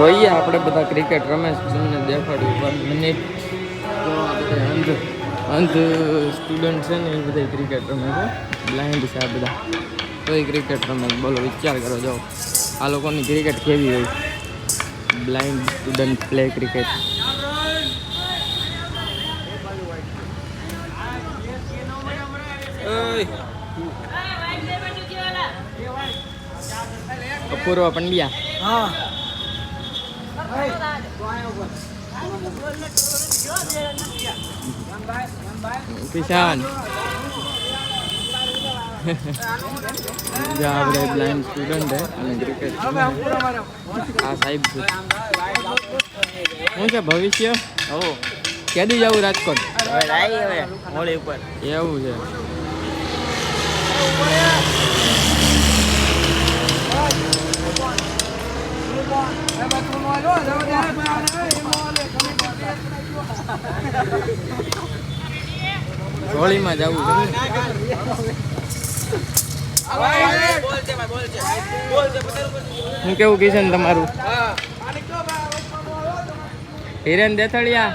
જોઈએ આપણે બધા ક્રિકેટ રમે છે તમને દેખાડ્યું વન મિનિટ તો આ બધા અંધ અંધ સ્ટુડન્ટ છે ને એ બધા ક્રિકેટ રમે છે. બ્લાઇન્ડ છે આ બધા. તો એ ક્રિકેટ રમે બોલો વિચાર કરો જો આ લોકોની ક્રિકેટ કેવી હોય? Blind student play cricket Apurva Pandya. Kishan જે આપણે બ્લાઇન્ડ સ્ટુડન્ટ હે અને ક્રિકેટ આ સાહેબ છે. શું છે ભવિષ્ય? હો. કેદી જવું રાજકોટ? હવે હવે હોળી ઉપર. એવું છે. હોળીમાં જવું હું કેવું કિશન તમારું? હિરેન દેથળિયા?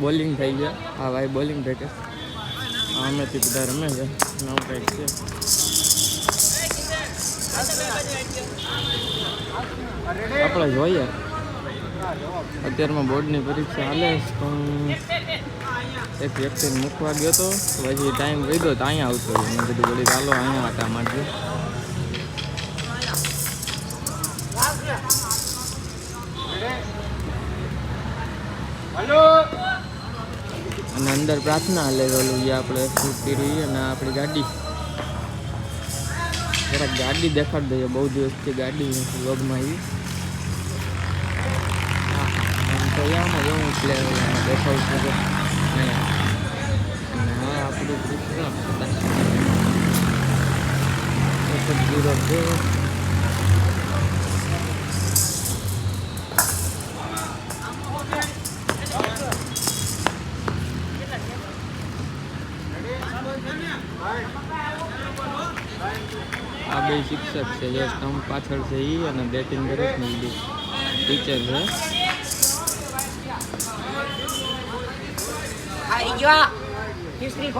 બોલિંગ થઈ ગયા. હા, ભાઈ બોલિંગ ભેટે આમેથી બધા રમે છે. નવ કંઈક આપણે જોઈએ. અત્યારમાં બોર્ડની પરીક્ષા હાલે પણ એક વ્યક્તિ મૂકવા ગયો હતો પછી ટાઈમ ગયો તો અહીંયા આવતો મેં કીધું, વળી ચાલો, અહીંયા આટા મારજો. અને અંદર પ્રાર્થના હાલે એ આપણે ફૂટી રહી અને આપણી ગાડી. જરાક ગાડી દેખાડી દઈએ, બહુ દિવસથી ગાડી વ્લોગમાં આવી તો આમાં એવું પ્લે દેખાવું છું આપણું કૃષ્ણ. શિક્ષક છે. જે સ્તંભ પાછળ છે એ અને બેટિંગ કરે છે ને એ ટીચર છે. આવી ગયો હિસ્ટ્રી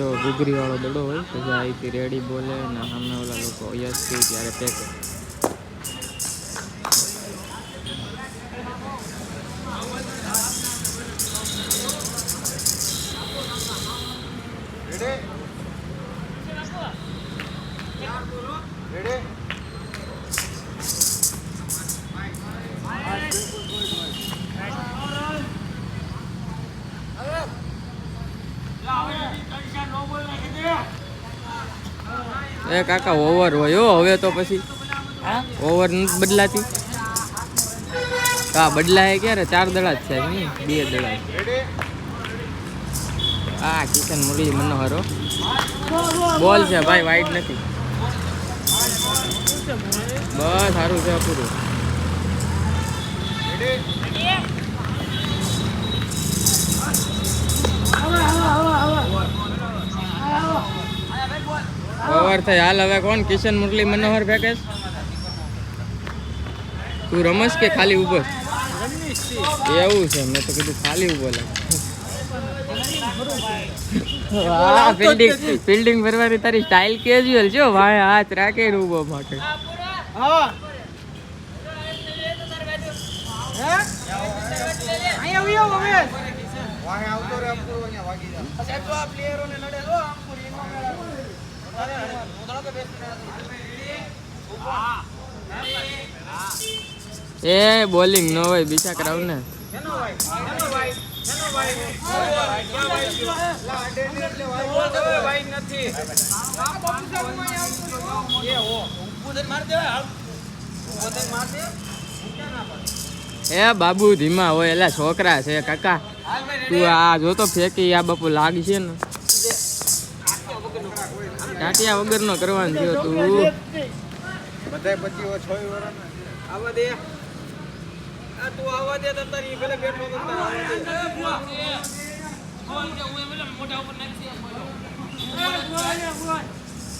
ખોડે ગુગરીવાળો વાળો દડો હોય પછી અહીંથી રેડી બોલે અને સામે ઓલા લોકો યસ કહે ત્યારે ફેંકે એ કાકા ઓવર હોય હો હવે તો પછી હા? ઓવર નથી બદલાતી. હા આ બદલાય ક્યારે? ચાર દડા જ છે નહીં બે દડા હા કિશન મુરલી મનોહરો બોલ છે ભાઈ વાઈટ નથી. બસ સારું છે પૂરું. ઓવર થઈ હાલ હવે કોણ? કિશન મુરલી મનોહર ફેંકે તું રમસ કે ખાલી ઊભો? એવું છે મેં તો કીધું ખાલી ઊભો લાગે. ફિલ્ડિંગ ફિલ્ડિંગ ભરવાની તારી સ્ટાઇલ કેઝ્યુઅલ છે ભાઈ. હાથ રાખે ને ઊભો માટે એ બોલિંગ નો હોય બીજા કરાવ ને. એ બાબુ ધીમા હોય, એલા છોકરા છે, કાકા. તું આ જો તો ફેંકી, આ બાપુ લાગશે ને. ટાટિયા વગર નો કરવાનું થયો તું બધાય પછી છ આવવા દે. આ તું આવવા દે તો તારી પેલે બેઠો દે.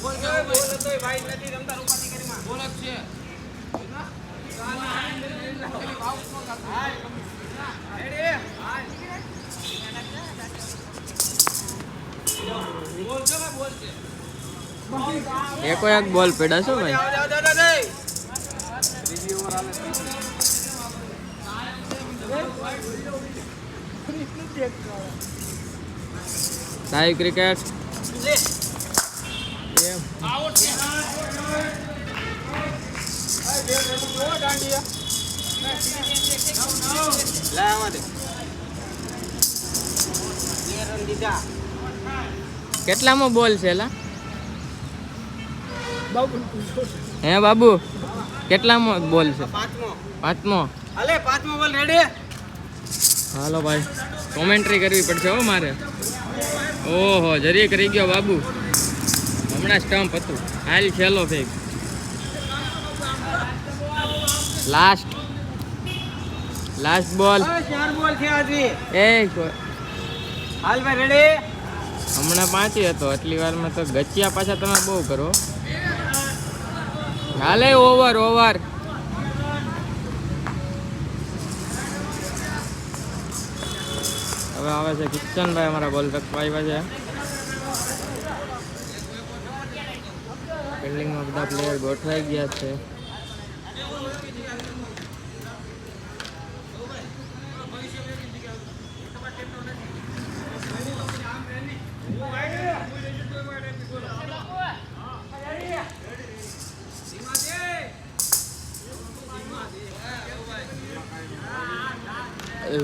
બોલ તોય ભાઈ નથી રમતા રૂપાની કરીમાં. બોલ છો. હાલે છે. સાઈ એક બોલ પડ્યા છો ભાઈ સાઈ ક્રિકેટ. કેટલામાં બોલ છે એલા હે બાબુ કેટલામાં બોલ છે? પાંચમો. પાંચમો? હાલે પાંચમો બોલ રેડી હાલો ભાઈ કોમેન્ટ્રી કરવી પડશે હો મારે. ઓહો જરીએ કરી ગયો બાબુ. હમણાં સ્ટમ્પ હતું. હાલ છેલ્લો ફેક લાસ્ટ લાસ્ટ બોલ ચાર બોલ છે આજે. એ હાલ ભાઈ રેડી હમણાં પાંચી હતો. એટલી વારમાં તો ગચિયા પાછા તમે બહુ કરો. હાલે, ઓવર ઓવર. હવે આવે છે કિશનભાઈ, અમારા બોલ તક આવ્યા છે. ફિલ્ડિંગમાં બધા પ્લેયર ગોઠવાઈ ગયા છે.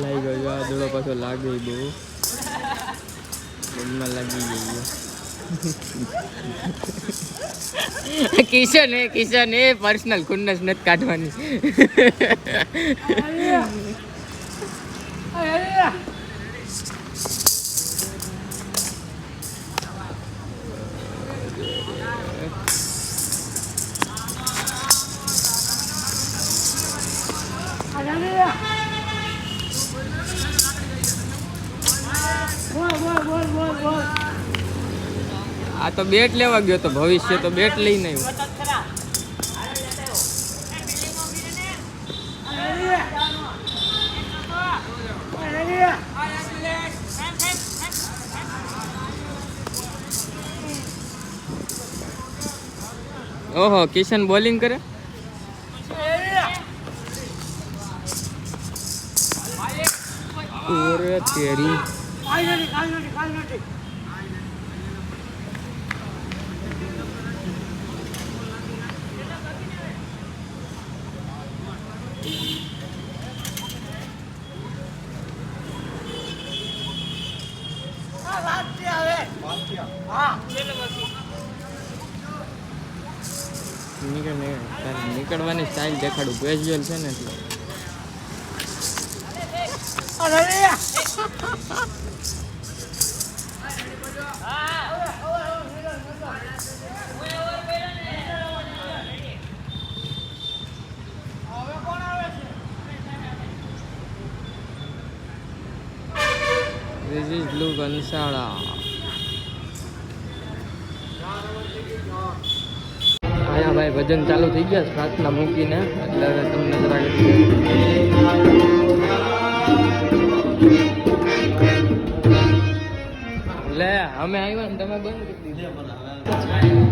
લાગી ગયો. આ દોડો પાછો લાગે બહુ. મનમાં લાગી ગયો. કિશન એ કિશન એ પર્સનલ ખુન્નસ નથી કાઢવાની. આ તો બેટ લેવા ગયો તો ભવિષ્ય તો બેટ લઈને આવ્યો. ઓહો, કિશન બોલિંગ કરે? ઓરે તેરી નીકળ નીકળ તારે નીકળવાની સ્ટાઇલ દેખાડું કેઝ્યુઅલ છે ને એટલે This is Blue Gansala. અહીંયા ભાઈ, ભજન ચાલુ થઈ ગયા પ્રાર્થના મૂકીને. એટલે હવે તમને જરાક લે, અમે આવ્યા ને, તમે બંધ કરી દીધું.